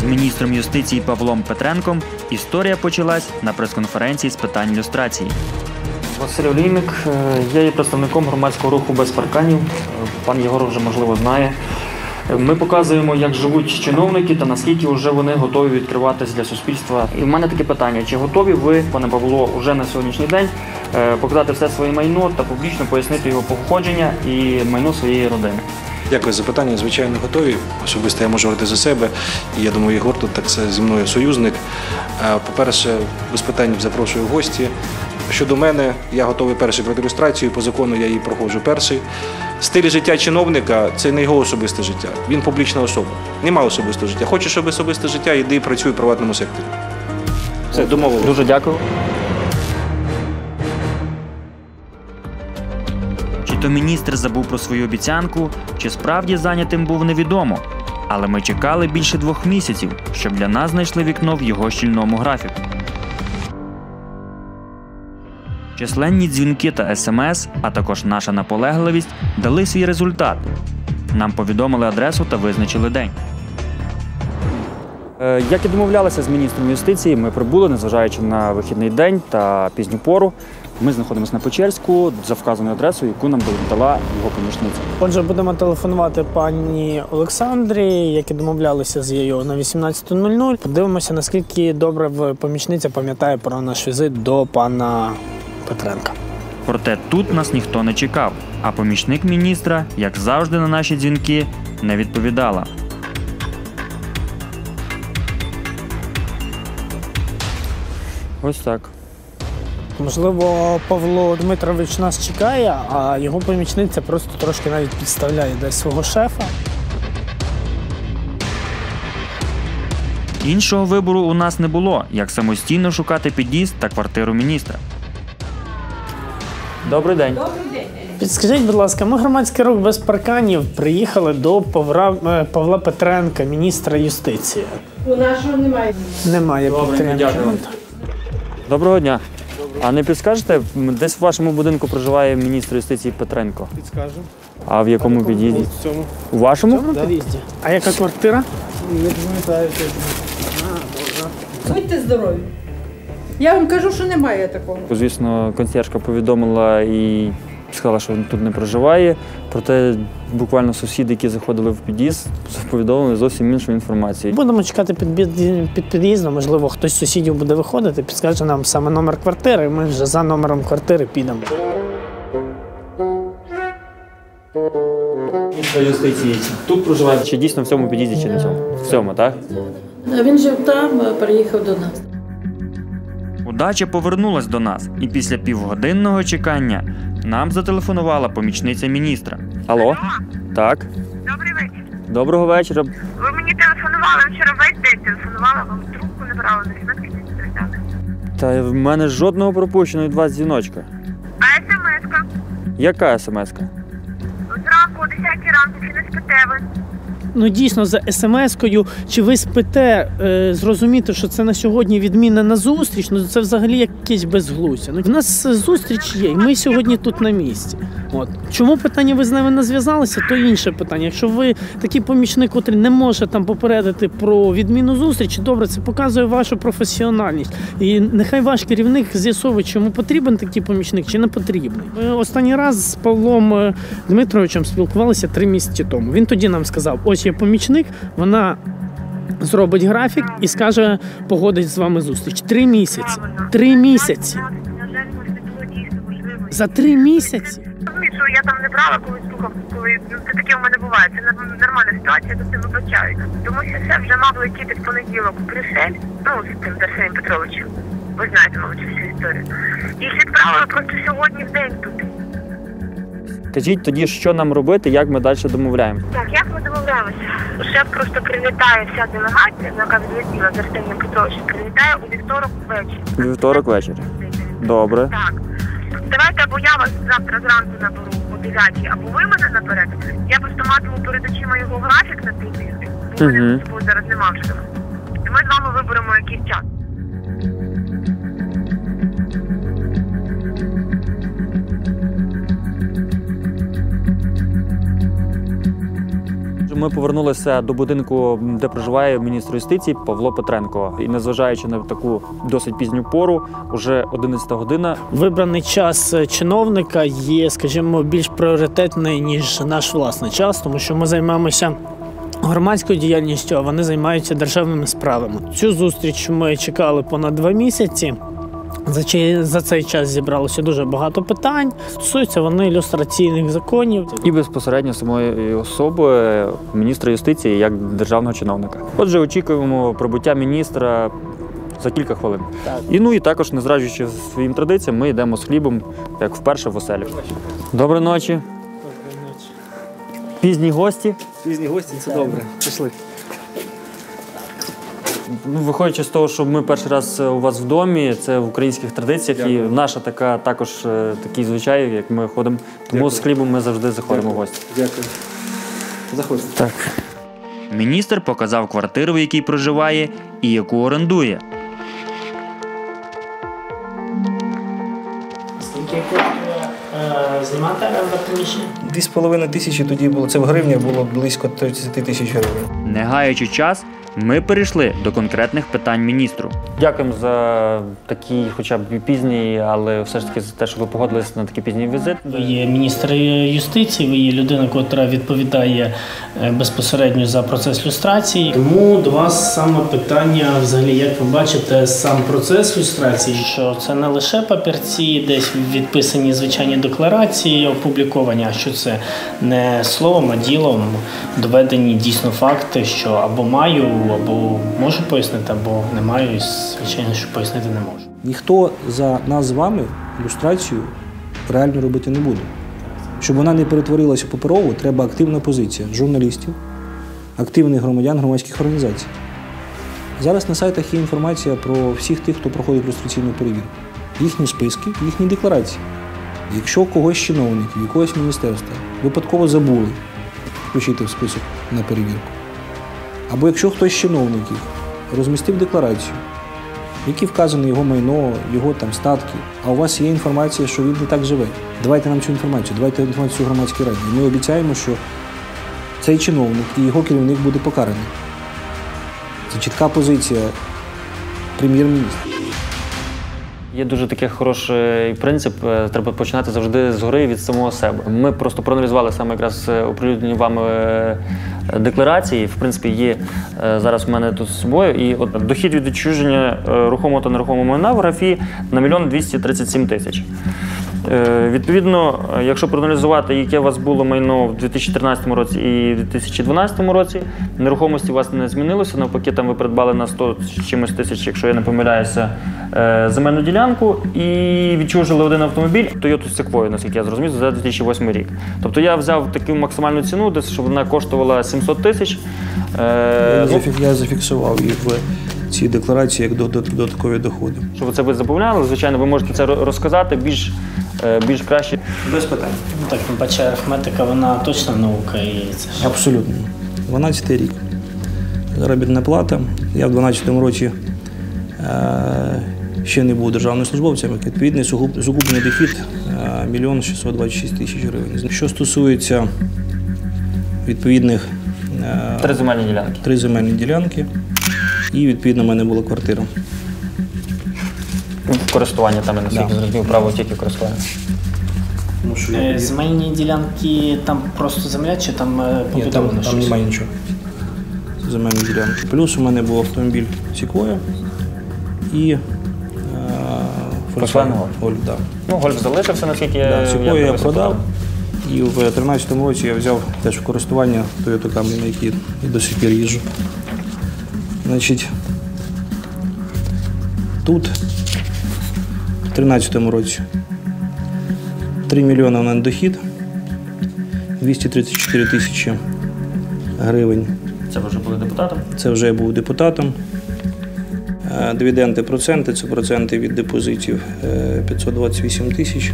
З міністром юстиції Павлом Петренком історія почалась на прес-конференції з питань люстрації. Василь Олійник, е, я є представником громадського руху без парканів. Е, Пан Єгор вже можливо знає. Е, Ми показуємо, як живуть чиновники та наскільки вже вони готові відкриватись для суспільства. І в мене таке питання: чи готові ви, пане Павло, уже на сьогоднішній день показати все своє майно та публічно пояснити його походження і майно своєї родини? Дякую за питання. Звичайно, готові. Особисто я можу говорити за себе. І я думаю, Єгор тут так зі мною союзник. Е, По-перше, без питань запрошую в гості. Щодо мене, я готовий перший пройти ілюстрацію. По закону я її проходжу перший. Стиль життя чиновника це не його особисте життя. Він публічна особа. Нема особистого життя. Хочеш особисте життя, йди і працюй в приватному секторі. Все, домовились. Дуже дякую. То міністр забув про свою обіцянку, чи справді зайнятим був невідомо. Але ми чекали більше двох місяців, щоб для нас знайшли вікно в його щільному графіку. Численні дзвінки та смс, а також наша наполегливість дали свій результат. Нам повідомили адресу та визначили день. Е, Як і домовлялися з міністром юстиції, ми прибули, незважаючи на вихідний день та пізню пору. Ми знаходимося на Печерську за вказаною адресою, яку нам дала його помічниця. Отже, будемо телефонувати пані Олександрі, як і домовлялися з нею на 18.00. Подивимося, наскільки добре помічниця пам'ятає про наш візит до пана Петренка. Проте тут нас ніхто не чекав, а помічник міністра, як завжди, на наші дзвінки не відповідала. Ось так. Можливо, Павло Дмитрович нас чекає, а його помічниця просто трошки навіть підставляє десь свого шефа. Іншого вибору у нас не було, як самостійно шукати під'їзд та квартиру міністра. Добрий день. Підскажіть, будь ласка, ми громадський рух без парканів приїхали до Павла, е, Павла Петренка, міністра юстиції. У нашого немає. Немає Добренько, Петренка. дякую. Доброго дня. А не підскажете, десь в вашому будинку проживає міністр юстиції Петренко? Підскажу. А в якому під'їзді? В цьому. У вашому? В цьому під'їзді. А яка квартира? Не пам'ятаю. Будьте здорові. Я вам кажу, що немає такого. Звісно, консьержка повідомила і сказала, що він тут не проживає. Проте буквально сусіди, які заходили в під'їзд, повідомили зовсім іншу інформацію. Будемо чекати під, під під'їздом. Можливо, хтось з сусідів буде виходити, підскаже нам саме номер квартири, і ми вже за номером квартири підемо. Юстиції тут проживає. Чи дійсно в цьому під'їзді, чи не в цьому? В цьому, так? Він жив там, переїхав до нас. Удача повернулась до нас, і після півгодинного чекання нам зателефонувала помічниця міністра. Алло? Так. Добрий вечір. Доброго вечора. Ви мені телефонували вчора весь день телефонувала, вам трубку не брала, на смс не відповідали. Та в мене жодного пропущеного від вас дзвіночка. А смс-ка? Яка смс-ка? Зранку о 10 ранку чи не спите ви? Ну дійсно за смс-кою, чи ви спите е, зрозуміти, що це на сьогодні відміна на зустріч? Ну це взагалі якесь безглуздя. Ну в нас е, зустріч є, і ми сьогодні тут на місці. От чому питання ви з нами не зв'язалися, то інше питання. Якщо ви такий помічник, котрий не може там попередити про відміну зустрічі, добре, це показує вашу професіональність. І нехай ваш керівник з'ясовує, чому потрібен такий помічник чи не потрібний. Ми останній раз з Павлом е, Дмитровичем спілкувалися три місяці тому. Він тоді нам сказав: ось є помічник, вона. Зробить графік і скаже, погодить з вами зустріч. Три місяці. Три місяці. За три місяці. Я там не брала, коли слухав, коли ну, це таке у мене буває. Це нормальна ситуація, до цього вибачаю. Тому що це вже мав летіти в понеділок в Брюссель, ну, з тим Арсеєм Петровичем. Ви знаєте, мабуть, всю історію. І відправили просто сьогодні в день тут. Кажіть тоді, що нам робити, як ми далі домовляємо. Так, як ми домовляємося? Шеф просто прилітає вся делегація, яка відлетіла з Арсенієм Петровичем, прилітає у вівторок ввечері. У вівторок ввечері. Добре. Так. Давайте або я вас завтра зранку наберу о 9, або ви мене наперед. Я просто матиму перед очима його графік на тиждень, бо мене з собою зараз нема вже. І ми з вами виберемо якийсь час. Ми повернулися до будинку, де проживає міністр юстиції Павло Петренко. І незважаючи на таку досить пізню пору, уже 11 година. Вибраний час е, чиновника є, скажімо, більш пріоритетний ніж наш власний час, тому що ми займаємося. Громадською діяльністю, а вони займаються державними справами. Цю зустріч ми чекали понад два місяці. За, чи- за цей час зібралося дуже багато питань. Стосуються вони ілюстраційних законів. І безпосередньо самої особи міністра юстиції як державного чиновника. Отже, очікуємо прибуття міністра за кілька хвилин. Так. І ну і також, не зраджуючи своїм традиціям, ми йдемо з хлібом, як вперше в оселі. Доброї ночі. Пізні гості. Пізні гості, це добре. Пішли. Ну, виходячи з того, що ми перший раз у вас в домі, це в українських традиціях, і наша така також е, такий звичай, як ми ходимо. Тому Дякую. з хлібом ми завжди заходимо в гості. Дякую. Заходьте. Так. Міністр показав квартиру, в якій проживає, і яку орендує. Скільки коштує е, знімати приміщення? Дві з половиною тисячі тоді було. Це в гривнях було близько 30 тисяч гривень. Не гаючи час, ми перейшли до конкретних питань міністру. Дякуємо за такий, хоча б пізній, але все ж таки за те, що ви погодилися на такий пізній візит. Ви є міністр юстиції, ви є людина, яка відповідає е, безпосередньо за процес люстрації. Тому до вас саме питання, взагалі, як ви бачите, сам процес люстрації, що це не лише папірці, десь відписані звичайні декларації, опубліковані, а що це не словом, а ділом доведені дійсно факти, що або маю, або можу пояснити, або не маю, і звичайно, що пояснити не можу. Ніхто за нас з вами ілюстрацію реально робити не буде. Щоб вона не перетворилася в паперову, треба активна позиція журналістів, активних громадян, громадських організацій. Зараз на сайтах є інформація про всіх тих, хто проходить ілюстраційну перевірку, їхні списки, їхні декларації. Якщо когось чиновників, якогось міністерства випадково забули включити в список на перевірку, або якщо хтось з чиновників розмістив декларацію, в якій вказано його майно, його там статки, а у вас є інформація, що він не так живе. Давайте нам цю інформацію, давайте інформацію громадській раді. Ми обіцяємо, що цей чиновник і його керівник буде покараний. Це чітка позиція прем'єр-міністра. Є дуже такий хороший принцип. е, Треба починати завжди згори від самого себе. Ми просто проаналізували саме якраз е, оприлюднені вами е, декларації. В принципі, є е, зараз в мене тут з собою. І от дохід від відчуження е, рухомого та нерухомого майна в графі на мільйон 237 тисяч. Е, Відповідно, е, якщо проаналізувати, яке у вас було майно в 2013 році і 2012 році, нерухомості у вас не змінилося. Навпаки, там ви придбали на 100 чимось тисяч, якщо я не помиляюся, е, земельну ділянку і відчужили один автомобіль Toyota Sequoia, наскільки я зрозумів, за 2008 рік. Тобто я взяв таку максимальну ціну, десь щоб вона коштувала 700 тисяч. Я ну, Я зафіксував в цій декларації як додат- додаткові доходи. щоб це ви заповняли, звичайно, ви можете це розказати більш, е, більш краще. Без питань. Ну, Так, тим паче арифметика, вона точно наука і це ж. Абсолютно. 12 рік. Заробітна плата. Я в 12-му році е, ще не був державним службовцем. як Відповідний сугуб- сукупний дохід е, мільйон 626 тисяч гривень. Що стосується відповідних е, Три земельні ділянки. три земельні ділянки, і відповідно в мене була квартира. Користування там, я наскільки Да. зрозумів, право тільки користування. Е, Земельні ділянки там просто земля чи там е, Ні, там, побудовано там щось? немає нічого. Земельні ділянки. Плюс у мене був автомобіль Sequoia і е, Volkswagen Golf. Golf, да. Ну, гольф залишився, наскільки Да, я Sequoia я дивився, продав. І в 2013 році я взяв теж в користування Toyota Camry, на якій і до сих пір їжджу. Значить, тут в 2013 році 3 мільйони мене дохід, 234 тисячі гривень. Це ви вже були депутатом? Це вже я був депутатом. Е, Дивіденди проценти це проценти від депозитів е, 528 тисяч.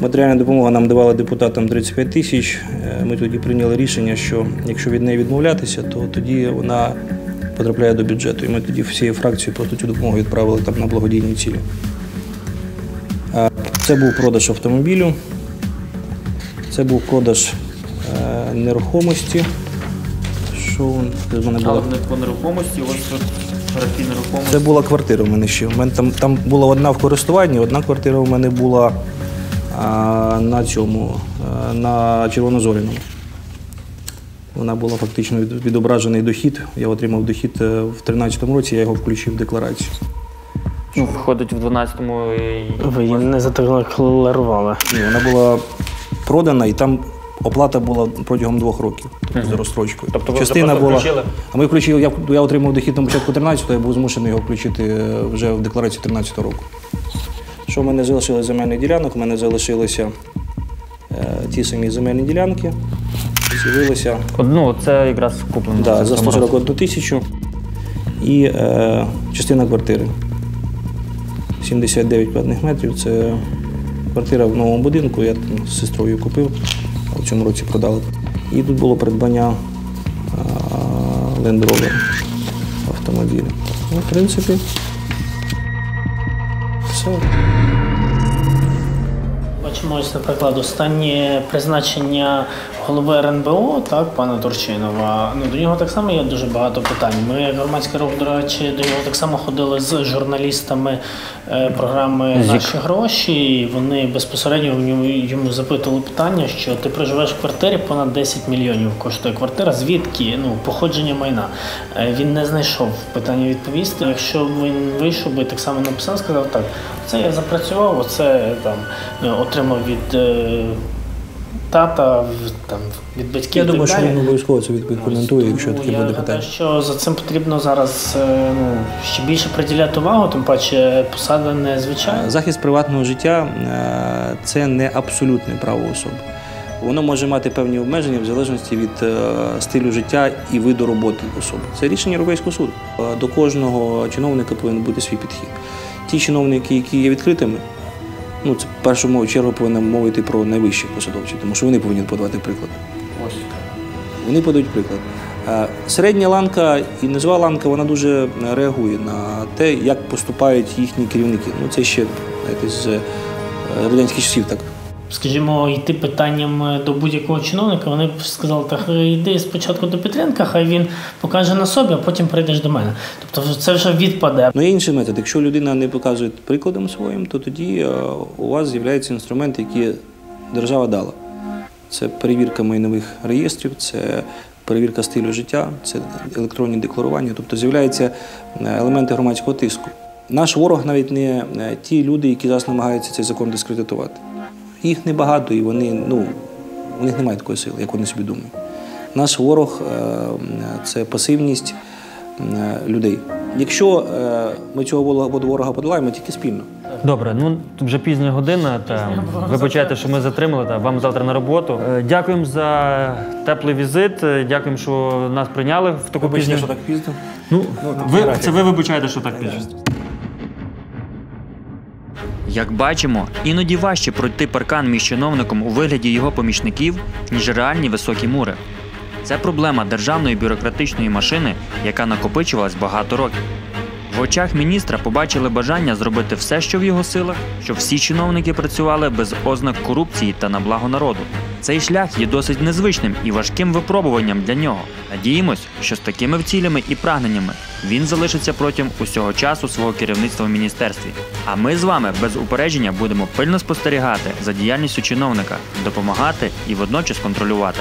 Матеріальна допомога нам давала депутатам 35 тисяч. Е, Ми тоді прийняли рішення, що якщо від неї відмовлятися, то тоді вона потрапляє до бюджету. І ми тоді всією фракцією просто цю допомогу відправили там на благодійні цілі. Е, Це був продаж автомобілю, це був продаж е, нерухомості що в мене була. не по нерухомості, у вас тут графі нерухомості. Це була квартира в мене ще. У мене там, там була одна в користуванні, одна квартира у мене була а, на цьому, а, на Червонозоряному. Вона була фактично відображений дохід. Я отримав дохід е, в 2013 році, я його включив в декларацію. Ну, виходить в 12-му. Ви її не задекларували. Ні, вона була продана і там оплата була протягом двох років тобто з розстрочкою. Тобто ви Частина була. включили? А ми включили, я, я отримав дохід на початку 13-го, я був змушений його включити е, вже в декларацію 13-го року. Що в мене залишилось земельних ділянок? У мене залишилися е, ті самі земельні ділянки. З'явилися Ну, це якраз куплено. да, за в тому році. 141 тисячу і е, частина квартири. 79 квадратних метрів. Це квартира в новому будинку. Я там з сестрою купив, в цьому році продали. І тут було придбання е, Land Rover автомобіля. Ну, в принципі, все. Бачимо, ось, наприклад, останнє призначення голови РНБО, так, пана Турчинова. Ну, до нього так само є дуже багато питань. Ми, як громадський рух, до речі, до нього так само ходили з журналістами е, програми Зік. Наші гроші. І вони безпосередньо йому запитували питання, що ти проживеш в квартирі, понад 10 мільйонів коштує квартира. Звідки? Ну, походження майна. Е, Він не знайшов питання відповісти. Якщо він вийшов би так само написав, сказав так: це я запрацював, оце там е, отримав від тата, там від батьків. Я і так думаю, що він обов'язково це відкоментує, якщо таке я буде гадаю, питання. що за цим потрібно зараз е, ну, ще більше приділяти увагу, тим паче посада незвичайна. Захист приватного життя е, це не абсолютне право особи. Воно може мати певні обмеження в залежності від е, стилю життя і виду роботи особи. Це рішення Європейського суду. Е, До кожного чиновника повинен бути свій підхід. Ті чиновники, які є відкритими, ну це в першу мову чергу повинна мовити про найвищих посадовців, тому що вони повинні подавати приклад. Вони подають приклад. Е, Середня ланка і низова ланка вона дуже реагує на те, як поступають їхні керівники. Ну це ще знаєте, з е, радянських часів так. Скажімо, йти питанням до будь-якого чиновника, вони б сказали, так йди спочатку до Петренка, хай він покаже на собі, а потім прийдеш до мене. Тобто це вже відпаде. Ну інший метод. Якщо людина не показує прикладом своїм, то тоді е, у вас з'являється інструмент, який держава дала. Це перевірка майнових реєстрів, це перевірка стилю життя, це електронні декларування, тобто з'являються е, елементи громадського тиску. Наш ворог навіть не е, ті люди, які зараз намагаються цей закон дискредитувати. Їх небагато, і вони, ну, у них немає такої сили, як вони собі думають. Наш ворог е, це пасивність е, людей. Якщо е, ми цього ворога- ворога подолаємо тільки спільно. Добре, ну вже пізня година. Та вибачайте, що ми затримали. Та вам завтра на роботу. Дякуємо за теплий візит. Дякуємо, що нас прийняли в таку пізню. пізно. Ну, ви, це ви вибачаєте, що так пізно. Як бачимо, іноді важче пройти паркан між чиновником у вигляді його помічників, ніж реальні високі мури. Це проблема державної бюрократичної машини, яка накопичувалась багато років. В очах міністра побачили бажання зробити все, що в його силах, щоб всі чиновники працювали без ознак корупції та на благо народу. Цей шлях є досить незвичним і важким випробуванням для нього. Надіємось, що з такими вцілями і прагненнями він залишиться протягом усього часу свого керівництва в міністерстві. А ми з вами без упередження будемо пильно спостерігати за діяльністю чиновника, допомагати і водночас контролювати.